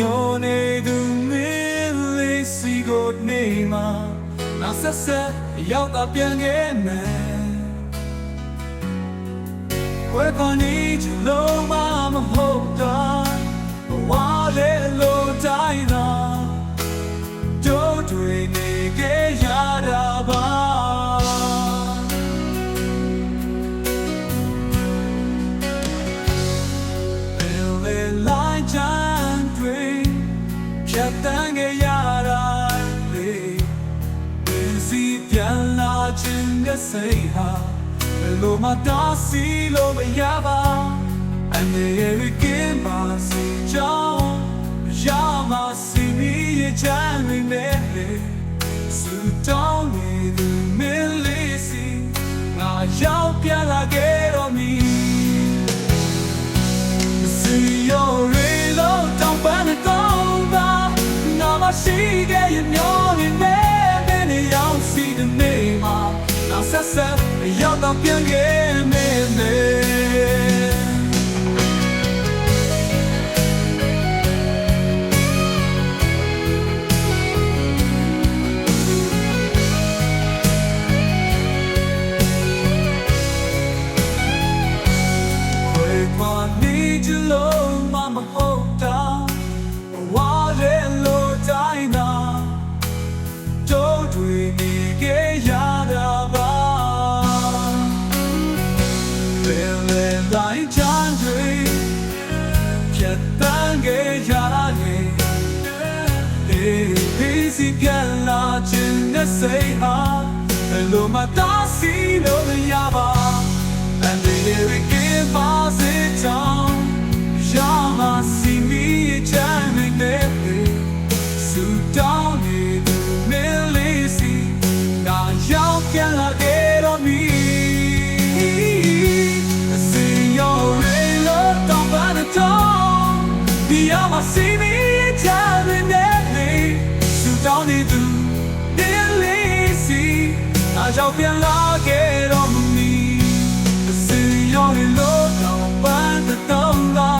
ညိုနေသူမင်းလေးစီကိုနေမှာနောက်ဆက်ဆက်ရောက်တာပြန်ခဲ့မယ်ဝဲကနေချလုံးမမဟုတ်ခဲ့ရတာလေဒီစီပြန်လာခြင်းနဲ့စိတ်ဟာဘယ်လိုမှတားဆီးလို့မရပါအနေရကင်းပါစေကြောင်းရှိခဲ့ရမျောနေမဲ့မင်းရောက်စီတဲ့နေမှာနောက်ဆက်ဆက်ရောက်တော့ပြန်ခဲ့စီပြန်လာခြင်းနဲ့စိတ်ဟာဘယ်လိုမှတားဆီးလို့မရပါ And the lyric give us it down Yama see me jamming there So down in the millisi Now y'all can I get on me See your rain look down by the dawn Yama see me ကြောင့်ပြန်လာခဲ့တော့မမီအစီရောင်လေးလို့တော့ပန်းတော့လာ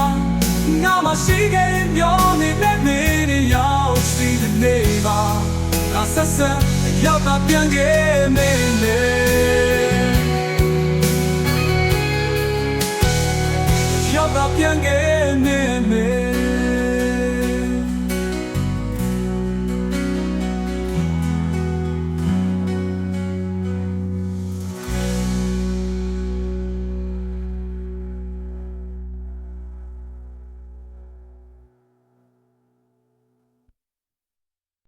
ငါမရှိခဲ့တဲ့မျောနေတဲ့နေ့တွေရောက်ရှိတဲ့နေ့ပါငါဆက်ဆက်ရောက်တာပြန်ခဲ့မယ်လေ